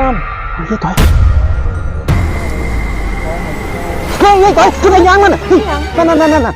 นั่นเฮ้ยต่อยเฮ้ยเฮ้ยต่อยขึ้นไปยังมันน่ะเฮ้ยนั่นนั่นนั่นนั่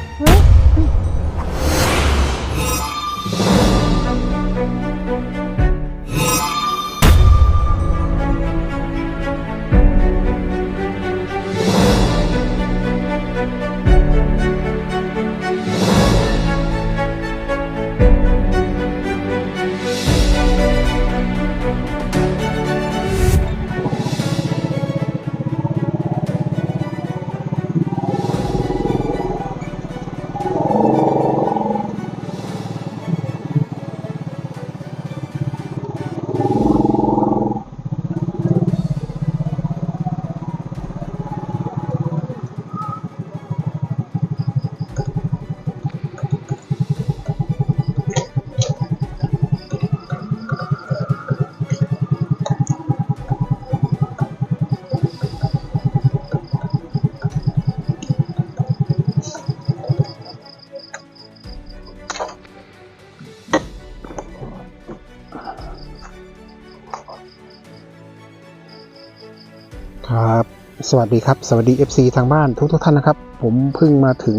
สวัสดีครับ สวัสดี FC ทางบ้านทุกทุกท่านนะครับ ผมเพิ่งมาถึง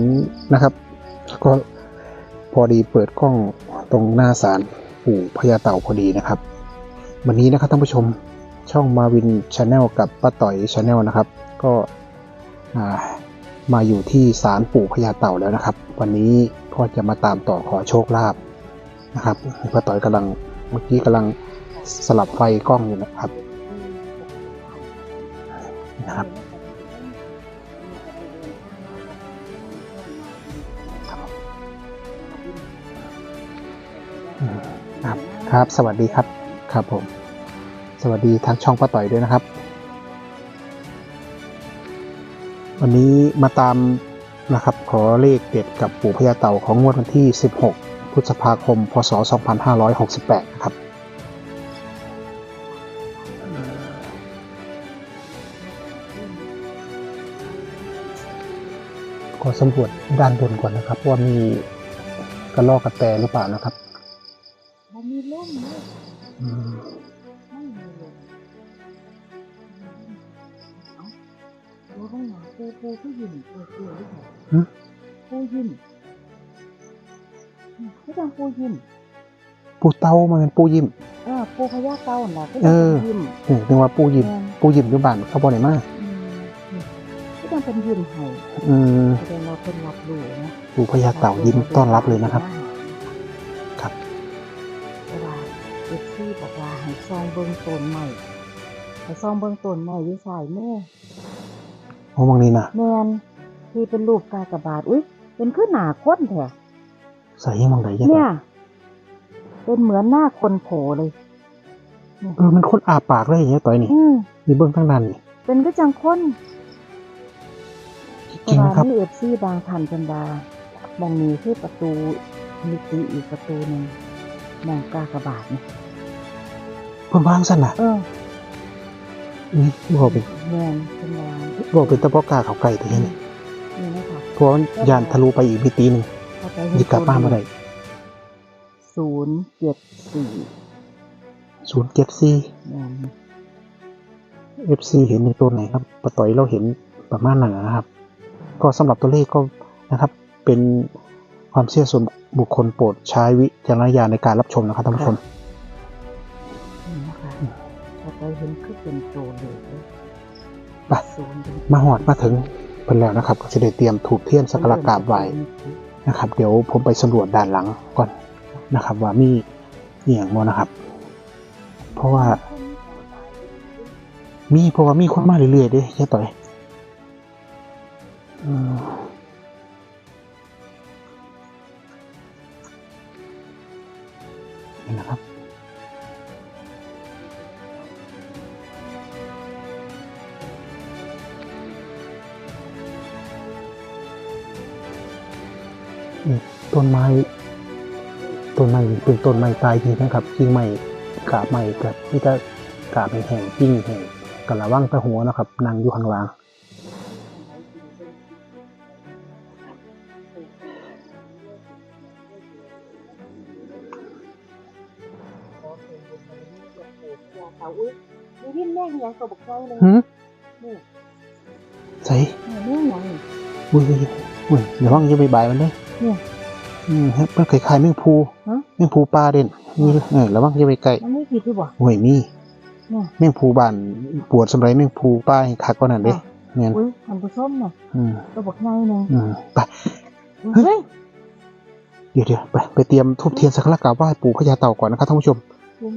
นะครับก็พอดีเปิดกล้องตรงหน้าศาลปู่พญาเต่าพอดีนะครับ วันนี้นะครับท่านผู้ชมช่องมาวินชาแนลกับป้าต่อยชาแนลนะครับ ก็มาอยู่ที่ศาลปู่พญาเต่าแล้วนะครับ วันนี้ก็จะมาตามต่อขอโชคลาภนะครับป้าต่อยกำลังเมื่อกี้กำลังสลับไฟกล้องอยู่นะครับนะครับ ครับ สวัสดีครับ ครับผม สวัสดีทางช่องป้าต่อยด้วยนะครับ วันนี้มาตามนะครับ ขอเลขเด็ดกับปู่พญาเต่าของงวดวันที่ 16 พฤษภาคม พศ 2568 นะครับ ขอสำรวจด้านบนก่อนนะครับ ว่ามีกระลอกกระแตหรือเปล่านะครับ มันมีล่มเลยอืมไม่มีลมเอ้าดูข้างหลังปูปูผู้หญิงปูปูหรือเปล่าปูยิ้มอืมไม่ต้องปูยิ้มปูเต้ามันเป็นปูยิ้มเออปูพญาเต่าน่ะก็เอต้องอเป็นยิ้มนี่นึกว่าปูยิ้มแม่นปูยิ้มอยู่บ้านเขาบอกไหนมาอืมก็ต้องเป็นยิ้มให้อืมแสดงว่าคนรับรู้นะปูพญาเต่ายิ้มต้อนรับเลยนะครับครับ ว่าให้ซองเบิ้งต้นใหม่ให้ซองเบิ้งต้นใหม่อยี่สายแม่โอ้บางนี้นะแมนที่เป็นรูปกากบาทอุ้ยเป็นขึ้นหนาค้นแท้ใส่มองไหนยังไงเนี่ย เป็นเหมือนหน้าคนโผล่เลยเออมันคนอาปากเลยอย่างเงี้ยต่อยนี่อืมมีเบื้องทั้งนั้นนี่ เป็นก็จังค้นจริงนะครับมีเอฟซีบางทันจันดามองนี้คือประตูมิติอีกประตูหนึ่งมองกากบาทนี่ เพิ่นวางสั่นน่ะเออนี่บอกเป็นแมนเป็นวางบอกเป็นตะปอกล้าเขาไก่แต่เห็นนี่นี่นะคะเพราะว่ายานทะลุไปอีกมิติหนึงเข้าไปนี่กลับบ้านมาได้ศูนย์เจ็ดสี่ศูนย์เจ็ดสี่แมนเอฟซีเห็นในตัวไหนครับปะต่อยเราเห็นประมาณนั้นนะครับ ก็สำหรับตัวเลขก็นะครับ เป็นความเชื่อส่วนบุคคลโปรดใช้วิจารณญาณในการรับชมนะครับท่านผู้ชมนี่นะคะเข้า ไปเห็นคือเป็นโจเลยปศูนย์เป็นมาหอดมาถึงเพิ่นแล้วนะครับ ก็จะได้เตรียมถูกเทียนสักการะกราบไหว้นะครับ เดี๋ยวผมไปสำรวจด้านหลังก่อนนะครับ ว่ามีอหย่างบ่นะครับ เพราะว่า มีเพราะว่ามีคนมาเรื่อยๆเด้ยายต่อยอืมนี่นะครับ ต้นไม้ต้นไม้เป็นต้นไม้ตายทีนะครับกิ่งไม่กาบไม่กับที่จะกาบแห้งกิ่งแห้งกัระว่างตะหัวนะครับนั่งอยู่ข้างล่างหืมใส่อุ้ยอุ้ยอย่าว่างจะไปบายมันเลย อืมครับมันคล้ายๆแมงภูฮะแมงภูปลาเด่นนี่เออระวังจะไปใกล้มันไม่ผิดหรือเปล่า โอ้ยมีเนี่ย แมงภูบ้านปวดสมัยแมงภูป้าให้คักกว่านั้นเด้เนี่ยอุ้ยท่านผู้ชมน่ะอืมตัวบักไก่หนึงอืมไปเฮ้ยเดี๋ยวเดี๋ยวไปไปเตรียมทูบเทียนสักการะกราบไหว้ปู่พญาเต่าก่อนนะครับท่านผู้ชม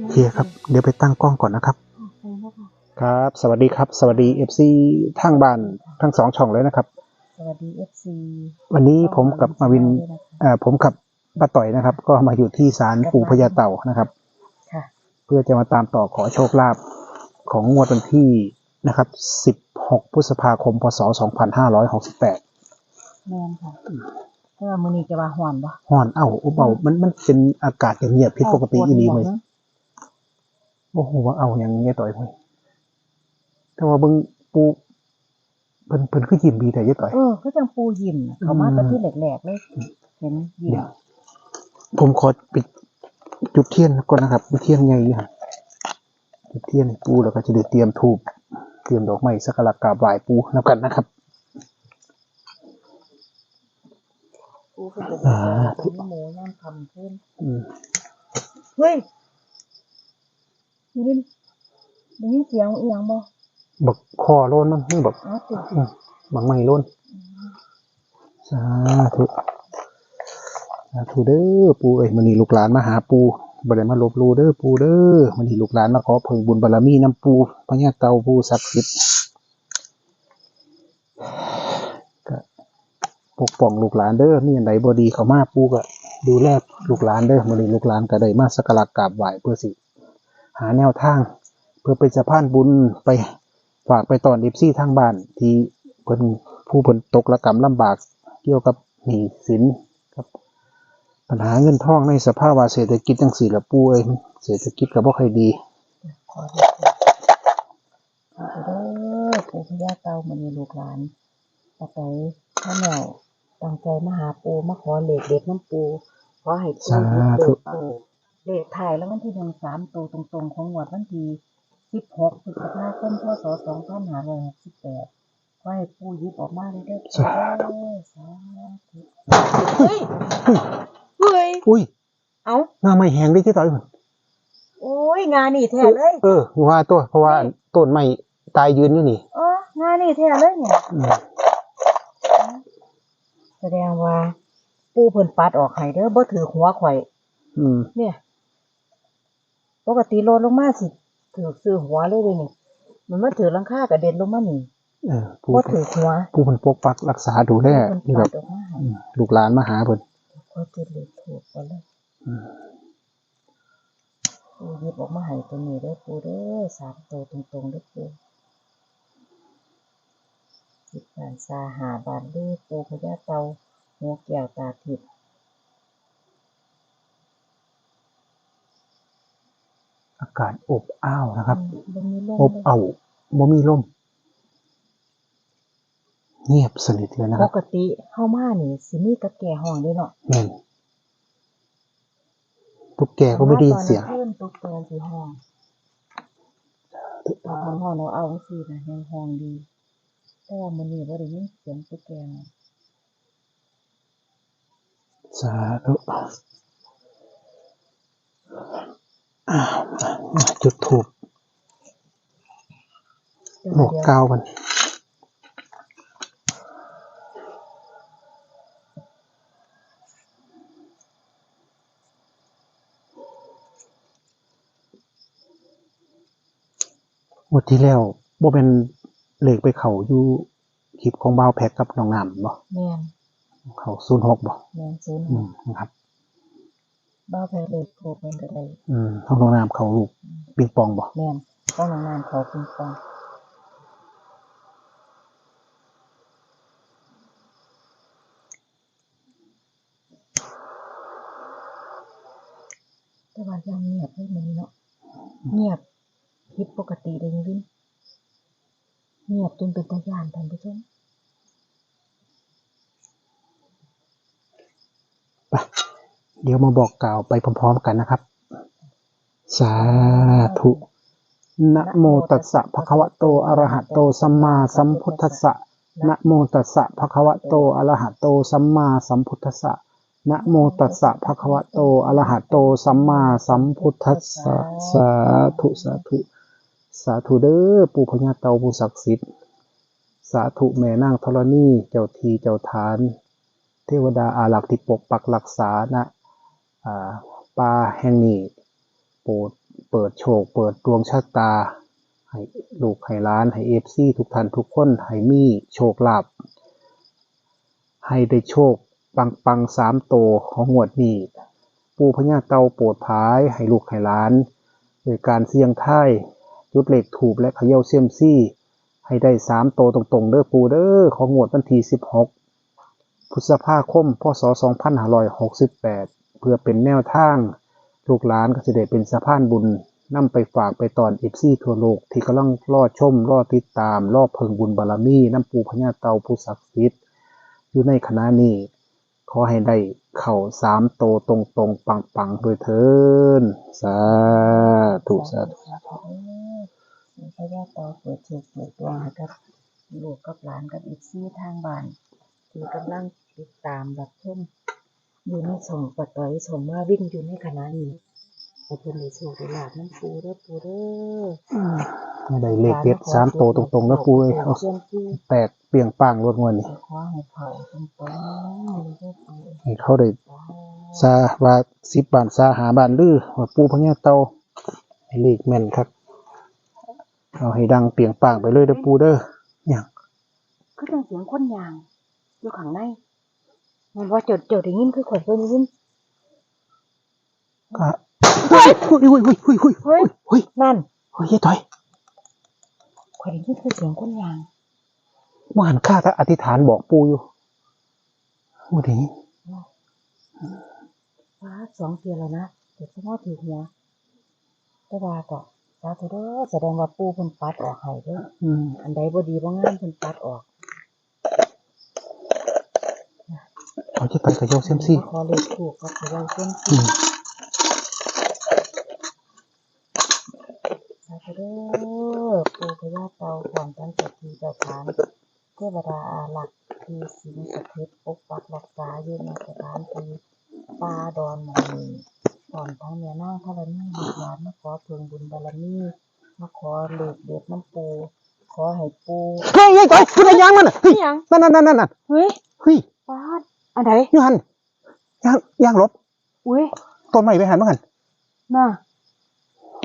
โอเคครับเดี๋ยวไปตั้งกล้องก่อนนะครับใช่แล้วค่ะครับ สวัสดีครับ สวัสดีเอฟซีทางบ้านทั้งสองช่องเลยนะครับ สวัสดี FC วันนี้ผมกับมาวินเอ่อ ผมกับป้าต่อยนะครับ ก็มาอยู่ที่ศาลปู่พญาเต่านะครับค่ะเพื่อจะมาตามต่อขอโชคลาภของงวดวันที่นะครับ 16 พฤษภาคม พศ 2568แม่นค่ะแต่ว่ามื้อนี้จะว่าฮ้อนบ่ฮ้อนเอ้าอุบเบามันมันเป็นอากาศเงียบๆผิดปกติอีหลีเลยโอ้โหว่าเอาอย่างเงี้ยต่อยเว้ยแต่ว่าเบิ่งปูเพิ่นเพิ่นคือยิ้มดีแต่ยายต่อยเออคือจังปูยิ้มน่ะเขามาแตอนที่แรกๆเลยเห็นยิ้มเดี๋ยวผมขอปิดจุดเทียนก่อนนะครับจุดเทียนใหญ่อยู่หั่นจุดเทียนให้ปูแล้วก็จะได้เตรียมธูปเตรียมดอกไม้สักการะกราบไหว้ปูนำกันนะครับปูเพิ่นจะอ่าเป็นหมูย่างคำขึ้นอืมเฮ้ยนี่ได้ยินเสียงอีหยังบ่บักคอโลนมั้งนี่บักอ๋อติดอืมบักไม้โลนสาธุ สาเด้อปูเอ้ยมื้อนี้ลูกหลานมาหาปูบ่ไดมาลบลูเด้อปูเด้อมื้อนี้ลูกหลานมาขอเพิ่งบุญบารมีน้ำปูพญาเตาปูศักดิ์สิทธิ์ก็ปกป้องลูกหลานเด้อมีอันใดบ่ดีเขามาปูก็ดูแลลูกหลานเด้อมื้อนี้ลูกหลานก็ได้มาสักการะกราบไหว้เพื่อสิ หาแนวทาง เพื่อเป็นสะพานบุญไปฝากไปตอนดิฟซี่ทางบ้าน ที่เพิ่นผู้เพิ่นตกระกรรมลำบากเกี่ยวกับหนี้สินครับ ปัญหาเงินทองในสภาวะเศรษฐกิจจังสี่ละปูเอ้ยมันเศรษฐกิจก็บ่ค่อยดีขอดูขอเด้อปู่พญาเต่ามื้อนี้ลูกหลานต่อไปข้าแนวตั้งใจมาหาปู่มาขอเลขเด็ดน้ำปู่ขอให้ปู่สาธุเด็ดปู่เลขถ่ายแล้ววันที่หนึ่งสามตัวตรงๆ ของงวดวันที่สิบหกพฤษภาคมพศสองพันห้าร้อยหกสิบแปด ขอให้ปู่หยิบออกมาเลยเด้อปู่เด้อสาธุเฮ้ยเฮ้ยอุ้ย เอ้าหน้าไม่แห้งได้ที่ต่อยมันโอ้ยงานนี่แท้เลย เออว่าตัว เพราะว่าต้นไม้ตายยืนอยู่นี่เอองานนี่แท้เลยเนี่ยอืมแสดงว่า ปูเพิ่นปัดออกให้เด้อบ่ถือหัวข่อยอืมเนี่ยปกติโลดลงมาสิถือซื้อหัวเลยเด้นี่มันมาถือหลังคากระเด็นลงมานี่เออ ผู้บ่ถือหัวผู้เพิ่นปกปักรักษาดูแลเพิ่นนี่แบปับดออกมาให้อืมลูกหลานมาหาเพิ่นขอจุดเลขถูกก่อนเลยอืมปูหยิบออกมาให้ตัวนี้เด้อปูเด้อสามตัวตรงๆเด้อปูสิบบานซาหาบานเด้อปูพญาเตาหัวแก้วตาทิพย์อากาศอบอ้าวนะครับบ่มีลมอบเลยเอาบ่มีลม เงียบสนิทเลยนะปครับกติเข้ามานี่สิมีกับแก่ห้องด้วยเนาะแม่นตุ๊กแกก็ไม่ได้ยินเสียงตอนกลางคืนตุ๊กแกสิห้องตอนห้องเราเอาสินะยังห้องดี แต่ว่ามื้อนี้บ่ได้ยินเสียงตุ๊กแกเนาะสาธุอ้าวมาจุดถูกเดี๋ยวบอกเดี๋ยวกล่าวกัน วดที่แล้วบ่เป็นเลขไปเขาอยู่คลิปของบ่าวแพ็กกับน้องน้ำบ่แม่นเขาศูนย์หกบ่แม่นศูนย์อืมนะครับบ้าแพ้เลยโทรเพิ่นก็ได้อืมของน้องน้ำเขาลูกปิงปองบ่แม่นต้องนานๆเขาปิงปองแต่ว่ายังเงียบเลยมื้อนี้เนาะเงียบผิด ปกติเลยจริงเงียบจนเป็นตาย่านท่านผู้ชมไปเดี๋ยวมาบอกกล่าวไปพร้อมๆกันนะครับ สาธุธุนะโมตัสสะภะคะวะโตอะระหะโตสัมมาสัมพุทธัสสะนะโมตัสสะภะคะวะโตอะระหะโตสัมมาสัมพุทธัสสะนะโมตัสสะภะคะวะโตอะระหะโตสัมมาสัมพุทธัสสะสาธุสาธุสาธุ สาธุเด้อปู่พญาเตาผู้ศักดิ์สิทธิ์ สาธุแม่นางธรณีเจ้าทีเจ้าทาน เทวดาอารักที่ปกปักรักษาณอ่าป่าแห่งนี้โปรดเปิดโชค เปิดดวงชะตา ให้ลูกให้ล้าน ให้เอฟซีทุกท่านทุกคน ให้มีโชคลาภให้ได้โชค ปังปังสามโตของงวดนี้ปูพญาเตาโปรดพาย ให้ลูกให้ล้าน โดยการเสี่ยงท้าย จุดเหล็กถูกและเขย่าเซียมซี่ ให้ได้สามโตตรงๆ เด้อปูเด้อของงวดวันที่สิบหกพฤษภาคมพศ2568เพื่อเป็นแนวทาง ลูกหลานก็จะได้เป็นสะพานบุญนำไปฝากไปตอนเอฟซีทั่วโลกที่กำลังรอชมรอติดตามรอเพิงบุญบารมีน้ำปูพญาเตาผู้ศักดิ์สิทธิ์อยู่ในคณะนี้ขอให้ได้ เข่าสามโตตรงตรงๆปังปังๆโดยเทินสาธุสาธุสาธุเด้อพระยาต่อเปิดเชคเปิดดวให้กับลูกกับหลานกับอีกซี่ทางบ้านที่กำลังติดตามรับชมอยู่ในช่องปัต้อยช่องมาวิ่งอยู่ในขณะนี้ ให้เพิ่นได้โชคได้ลาบน้ำปูเด้อปูเด้อให้ได้เลขเด็ดสามโตตรงๆนะปูเอ้ยเอาเพื่อนที่แตกเปลี่ยงปังรถงวนนี่ขอให้เขาตรงๆเลยเด้อปูให้เขาได้ซาว่าสิบบานซาหาบานลือว่าปูพญาเตาให้เลขแม่นครับเอาให้ดังเปรียงป่างไปเลยเด้อปูเด้ออย่างคือจังเสียงคนยาง อยู่ข้างในมันว่าเจดเจดได้ยินคือข่อยเคยได้ยิน ก็ เฮ้ยเฮ้ยเฮ้ยเฮ้ยเฮ้ยเฮ้ยเฮ้ยเฮ้ยนั่นเฮ้ยเฮ้ยถอยข่อยได้ยินคือเสียงคนยางว่าหันข้าถ้าอธิษฐานบอกปูอยู่ว่าถึงฟ้าสองเทียแล้วนะเดี๋ยวจะมาถือหัวแต่ว่าก็สาธุเด้อแสดงว่าปูเพิ่นปัดออกให้เด้ออืมอันใดบ่ดีบ่งามเพิ่นปัดออกเอาจะต่อยกับโยกเซยมซี่ขอเลขถูกก็ขอเลขเส้นอืมสาธุเด้อปูพญาเตาของท่านเจ้าที่เจ้าทาน เทวดาอารักษ์ที่สิงสถิตปกปักรักษาอยู่ในสถานที่ป่าดอนหมองนี้ก่อนทั้งแม่นางธรณีลูกหลานมาขอเพิ่งบุญบารมีมาขอเลขเด็ดน้ำปูขอให้ปูเฮ้ยเฮ้ยถอยขึ้นายางมันน่ะเฮ้ยยังนั่นนั่นนั่นนั่นเฮ้ยเฮ้ยปาดอันไหนยูหันยางยางลบอุ้ยต้นไม้ไปหันมาหันน่ะ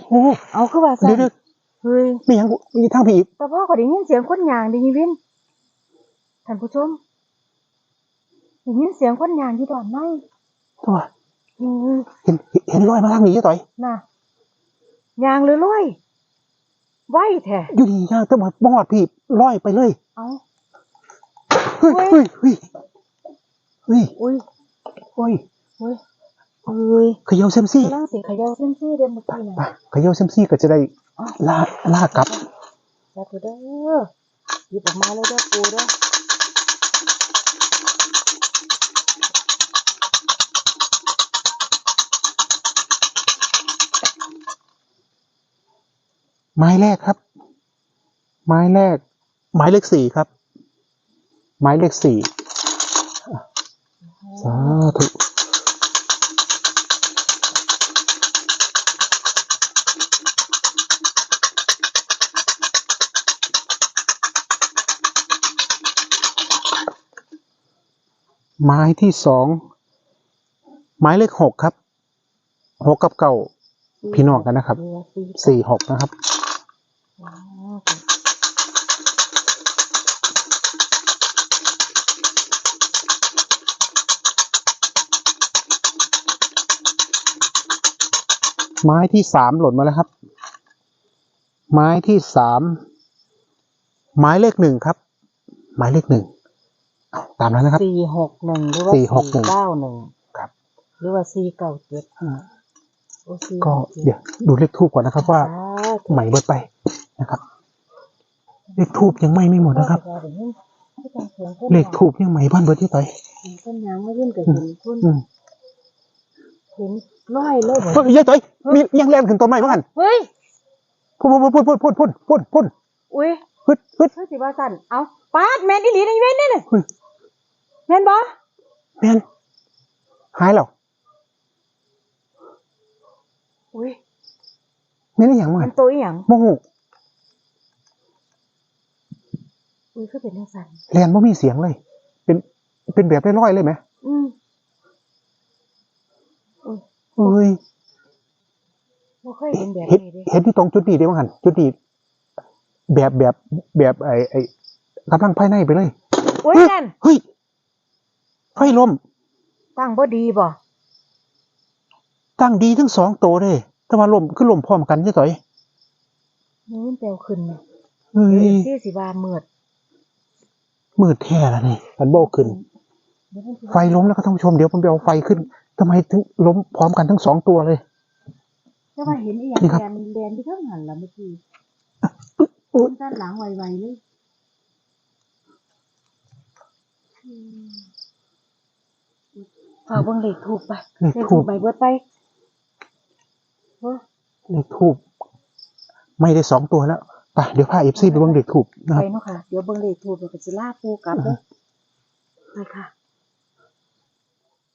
โอ้เอาคือว่าซั่เดี๋ยวนเดี๋ยวเฮ้ยมีหยังมีทางผีอีกแต่พ่อก็ได้ยินเสียงคนยางได้ยินวิน ท่านผู้ชมได้ยินเสียงคนยางที่ดอนไม้ตัวเฮ้ยเห็นเห็นเห็นรอยมาทางนี้เจ๊ต่อยน่ะยางเลยลอยไหวแท้อยู่ดีย่างแต่ว่าบอดพี่ลอยไปเลยเอาเฮ้ยเฮ้เฮ้ยยเฮ้ยเฮ้ยอุ้ยเฮ้ยเฮ้ยเอ้ยเขย่าเซยมซี่กำลังเสียงเขย่าเส้นซี่เดิมเมื่อกี้น่ะไปเขย่าเซยมซี่ก็จะได้ล่าล่ากลับสาธุเด้อหยิบออกมาเลยเด้อปูเด้อ ไม้แรกครับ ไม้แรก ไม้เลขสี่ครับ ไม้เลขสี่สาธุไม้ที่สองไม้เลขหกครับหกกับเก่าพี่น้องกันนะครับเรือสี่สี่หกนะครับอ๋อ ไม้ที่สามหล่นมาแล้วครับ ไม้ที่สามไม้เลขหนึ่งครับ ไม้เลขหนึ่งเอาตามนั้นนะครับสี่หกหนึ่งหรือว่าสี่หกหนึ่งเก้าหนึ่งครับ หรือว่าสี่เก้าเจ็ดอ่าโอ้สี่ก็หจ็เดี๋ยวดูเลขทูบก่อนนะครับว่าสาธุไหมเบิดไป นะครับเลขทูบยังไหม่ไม่หมดนะครับเลขทูบยังไหมบ้านเบิดที่ต่อยต้นยางไม่ยื่นกับเห็นคุณอืมเห็นร้อยเลยเหรอเฮ้ยยายต่อยมียังแรงขึ้นต้นไม้บ้างกันเฮ้ยพุ่นพุ่นพุ่นพุ่นพุ่นพุ่นพุ่นอุ้ยฮึดฮึดคือสิว่าสั่นเอาปาดแม่นอีหลีในเว้นนี่น่ะเฮ้ยแม่นบ่แม่นหายแล้วอุ้ยแม่นอีหยังมัมันนตัวอีหยังโมโห อุ้ยคือเป็นจังซั่นแลนบ่มีเสียงเลย เป็น เป็นแบบลอยๆเลยไหมอืมอุ้ยเอ้ยบ่เคยเห็นแบบเห็นนี้เด้เห็นที่ตรงจุดนี้ได้บ้างหันจุดนี้แบบแบบแบบไอ้ไอ้กำลังภายในไปเลยอุ้ยนั่นเฮ้ยไฟลมตั้งบ่ดีบ่ตั้งดีทั้งสองตัวเลย แต่ว่าลมคือลมพร้อมกันใช่ต่อยนี่มันแปลวขึ้นน่ะเฮ้ยเดี๋ยวสิว่ามืด มืดแท้แล้วนี่มันโบขึ้นเดี๋ยวมันสิไฟล้มแล้วก็ท่านผู้ชมเดี๋ยวผมไปเอาไฟขึ้นทำไมถึงล้มพร้อมกันทั้งสองตัวเลยแต่ว่าเห็นอีหยังนี่ครับแดนแดนที่ข้างหันล่ะเมื่อกี้อุ๊ยด้านหลังไวๆเลยฝากเบิ่งเลขถูกไปเลขเลขทูถูบกไปเบิดไปเฮ้ยเลขทูบไม่ได้สองตัวแล้ว ไปเดี๋ยวพาเอฟซีไปเบิ่งเลขทูบนะคไปรับ เนาะค่ะ เดี๋ยวเบิ่งเลขถูกแล้วก็สิลาปูกลับเด้อไปค่ะ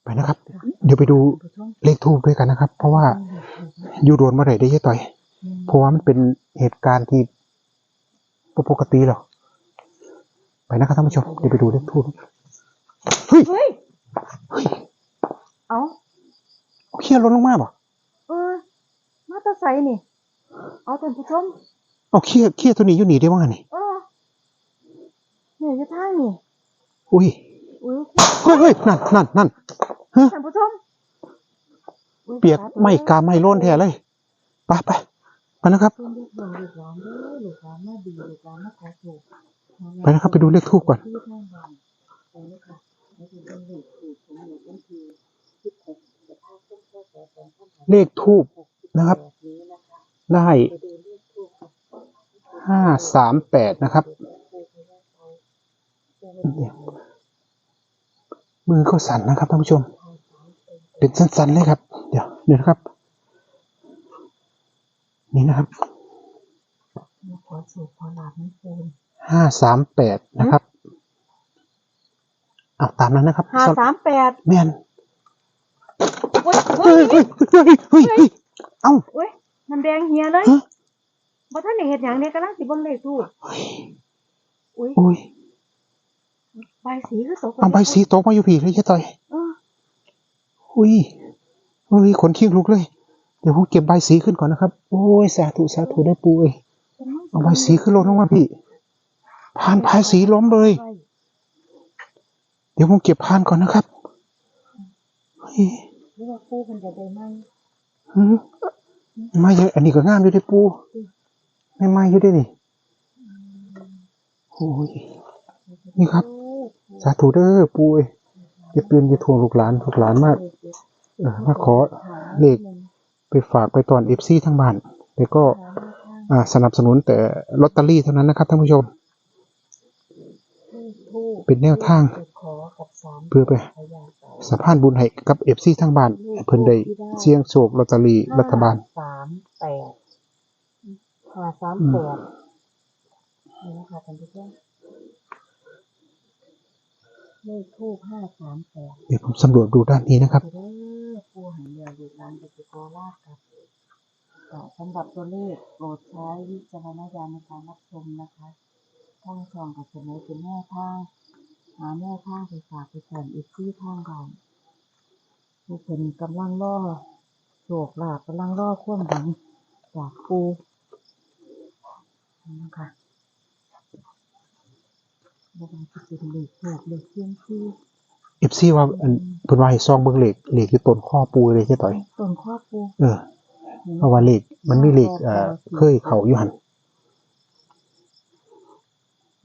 ไปนะครับ เดี๋ยวไปดูผู้ชมเลขทูบด้วยกันนะครับ เพราะว่าอยู่โดนเมื่อไหร่ได้ยังต่อย เพราะว่ามันเป็นเหตุการณ์ที่บ่ปกติหรอกไปนะครับท่านผู้ชมเดี๋ยวไปดูเลขทูบเฮ้ยเฮ้ยเฮ้ยเอ้าเอาเขี้ยลดลงมาบ่เออมาแตะไซนี่ เอาท่านผู้ชม เอาเขี้ยเขี้ยตัวนี้อยู่หนีได้บ้างนี่เออเนี่ยอยู่ทางนี่อุ้ยอุ้ยเฮ้ยเฮ้ยนั่นนั่นนั่นฮะท่านผู้ชมอุ๊เปียกไม่กาไม่โล้นแท้เลยไปไปไปนะครับ เพิ่นเรียกเบิ่งลูกหลานเด้อลูกหลานมาดีลูกหลานมาขอโชคไปนะครับไปดูเลขทูบก่อน ที่ทางบ้านไปเลยค่ะแล้วจะเป็นเลขถูกของหมู่วันที่16กรกฎาคมพศ2568เลขทูบนะครับนี้นะคะได้ไปดูเลขทูปค่ะ ห้าสามแปดนะครับ มือก็สั่นนะครับท่านผู้ชม เป็นสั้นๆเลยครับ เดี๋ยวเดี๋ยวนะครับ นี่นะครับมาขอสูขอลาบน้ำปูนห้าสามแปดนะครับเอาตามนั้นนะครับห้าสามแปดแมนอุ้ยเฮ้ยเฮ้ยเฮ้ยเฮ้ยเฮ้ยเอ้าอุ้ยน้ำแดงเฮียเลยฮะ บ่ท่านได้เห็นอย่างนี้กำลังสิเบิ่งเลขทูปเฮ้ยอุ้ยโอ้ยใบสีคือตกเอาใบสีตกมาอยู่ผีเลยใช่ต่อยเอออุ้ยอุ้ยขนขี้ลุกเลย เดี๋ยวผมเก็บใบสีขึ้นก่อนนะครับ โอ้ยสาธุสาธุได้อปูเอ้ยเอาใบสีขึ้นลงลงมาพี่ ผ่านพายสีล้มเลย เดี๋ยวผมเก็บพานก่อนนะครับเฮ้ยหรือว่าปูเพิ่นจะได้มั่งหืมไม่เยอะอันนี้ก็งามอยู่เด้อปู ไม่ไม่อยู่เด้อนี่โอ้ยนี่ครับ สาธุเด้อปูเอ้ยอย่าเตือนอย่าทวงลูกหลานลูกหลานมากเออมาขอเลขไปฝากไปตอนเอฟซีทั้งบ้านแล้วก็อ่าสนับสนุนแต่ลอตเตอรี่เท่านั้นนะครับท่านผู้ชม เป็นแนวทางขอกับสามเพื่อไปพยาสายสะพานบุญให้กับเอฟซีทั้งบ้านให้เพิ่นได้เสี่ยงโชคลอตเตอรี่รัฐบาลสามแปด ห้าสามแปดนี่นะคะท่านผู้ชมเลขทูปห้าสามแปดเดี๋ยวผมสำรวจดูด้านนี้นะครับเด้อผู้ใหายเรือลูกหลานไปติโกลาภครับก็สำหรับตัวเลขโปรดใช้วิจารณญาณในการรับชมนะคะทางช่องกับเสนอเป็นแนวทางหาแนวทางไปฝากไปสอนอีกที่ทางบ้านผู้เป็นกำลังล่อโศกลาบกำลังล่อความหวังจากปู นะคะบ่ว่าจะเป็นเลขโชคเลขเสียงที่เอฟซีว่าอันเพิ่นว่าให้ซองเบิ่งเลขเลขอยู่ต้นข้อปูเลยใช่ต่อย ต้นข้อปูเออเพราะว่าเลขมันมีเลขเอ่อเคยเข้าอยู่หั่น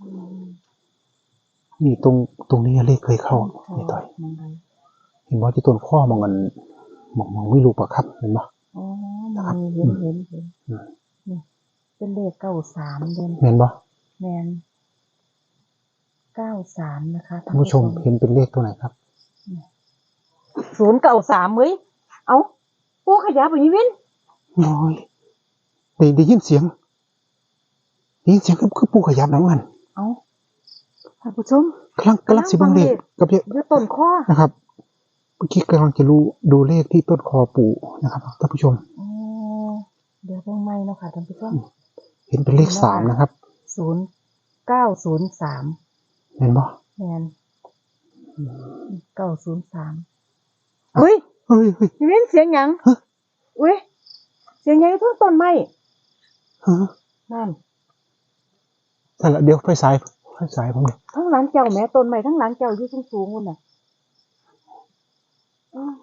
อืมนี่ตรงตรงนี้เลขเคยเข้านี่ต่อยมองไปเห็นบ่ที่ต้นข้อมองกันมองมองไม่รู้ปะครับเห็นบ่อ๋อนะครับมีเห็นเห็นเห็นอืมนี่ เป็นเลขเก้าสามเด่นเห็นบ่แมนเก้าสามนะคะท่านผู้ชมเห็นเป็นเลขตัวไหนครับศูนย์เก้าสามเว้ยเอาปูขยับไปนี่เว้นน้อยได้ได้ยินเสียงนี่เสียงคือคือปูขยับนะมันเอาท่านผู้ชมกำลังกำลังสิเบังเลขกับเยอะอยู่ต้นคอนะครับเมื่อกี้กำลังจะรู้ดูเลขที่ต้นคอปู่นะครับท่านผู้ชมอ๋อเดี๋ยวเพิ่งไม่เนาะค่ะท่านผู้ชม เห็นเป็นเลขสามนะครับศูนย์เก้าศูนย์สามเห็นปะแมนเก้าศูนย์สามอุ้ยเฮ้ยเฮ้ยนี่เป็นเสียงหยังฮะอุ้ยเสียงหยังอยู่ทั้งต้นไม้เฮ้ยนั่นแต่ละเดี๋ยวไฟสายไฟสายผมเลยทั้งหลังเจ้าแม่ต้นไม้ทั้งหลังเจ้าอยู่สูงสูงๆนู่นน่ะอ้าว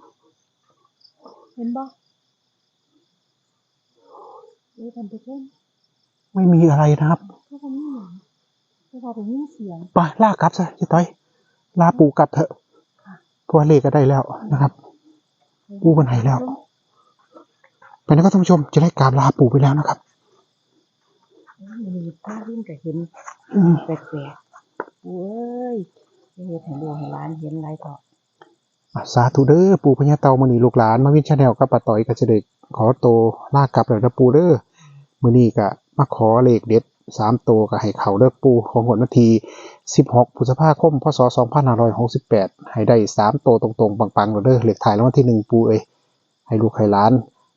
เห็นบ่เอ้ยท่านผู้ชม ไม่มีอะไรนะครับก็ทำนี่หยังก็พอไปยินเสียงไปลากกลับซะเจะต้อย ลาปู่กลับเถอะเพราะว่าเลขก็ได้แล้วนะครับ ปู่วันไหนแล้วไปนะครับท่านผู้ชมจะได้กราบลาปู่ไปแล้วนะครับมันมีผ้าวิ่งก็เห็นอืมแปลกๆปู่เอ้ยจะเฮ็ดให้ลูกให้หลานเห็นไรก็อะสาธุเด้อปู่พญาเตามณีลูกหลานมาวินชาแนลกับป้าต่อยกับเจเด็กขอโตวลากกลับแล้วนะปู่เด้อมื้อนี้ก็ มาขอเลขเด็ดสามตัวก็ให้เขาเด้อปู่ของหนวันที่16พฤษภาคมพศ2568ให้ได้สามตัวตรงๆ ปังๆแล้วเด้อเลขถ่ายรางวัลที่หนึ่งปูเอ้ยให้ลูกให้หลาน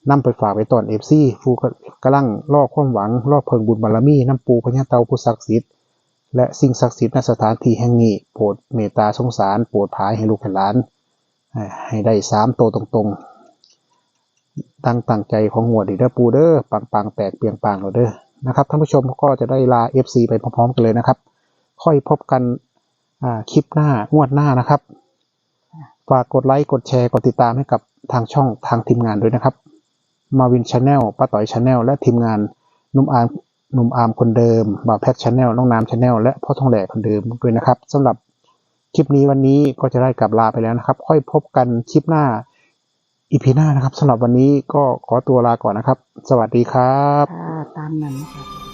นำไปฝากไว้ตอน FC ปู่ก็กำลังรอความหวังรอเพิงบุญบารมีน้ำปูพญาเตาผู้ศักดิ์สิทธิ์และสิ่งศักดิ์สิทธิ์ณสถานที่แห่งนี้โปรดเมตตาสงสารโปรดพายให้ลูกให้หลาน ให้ได้สามตัวตรงๆตั้งตั้งใจของหัวดีเด้อปูเด้อปังปังๆแตกเปียงปังเราเด้อ นะครับท่านผู้ชมก็จะได้ลา FC ไปพร้อมๆกันเลยนะครับ ค่อยพบกันอ่าคลิปหน้างวดหน้านะครับฝากกดไลค์กดแชร์กดติดตามให้กับทางช่องทางทีมงานด้วยนะครับมาวินชาแนลป้าต่อยชาแนลและทีมงานนุ่มอาร์มนุ่มอาร์มคนเดิมบ่าวแพทชาแนลน้องน้ำชาแนลและพ่อทองแหลกคนเดิมด้วยนะครับสำหรับคลิปนี้วันนี้ก็จะได้กลับลาไปแล้วนะครับ ค่อยพบกันคลิปหน้า อีพีหน้านะครับสำหรับวันนี้ก็ขอตัวลาก่อนนะครับ สวัสดีครับตามนั้นค่ะ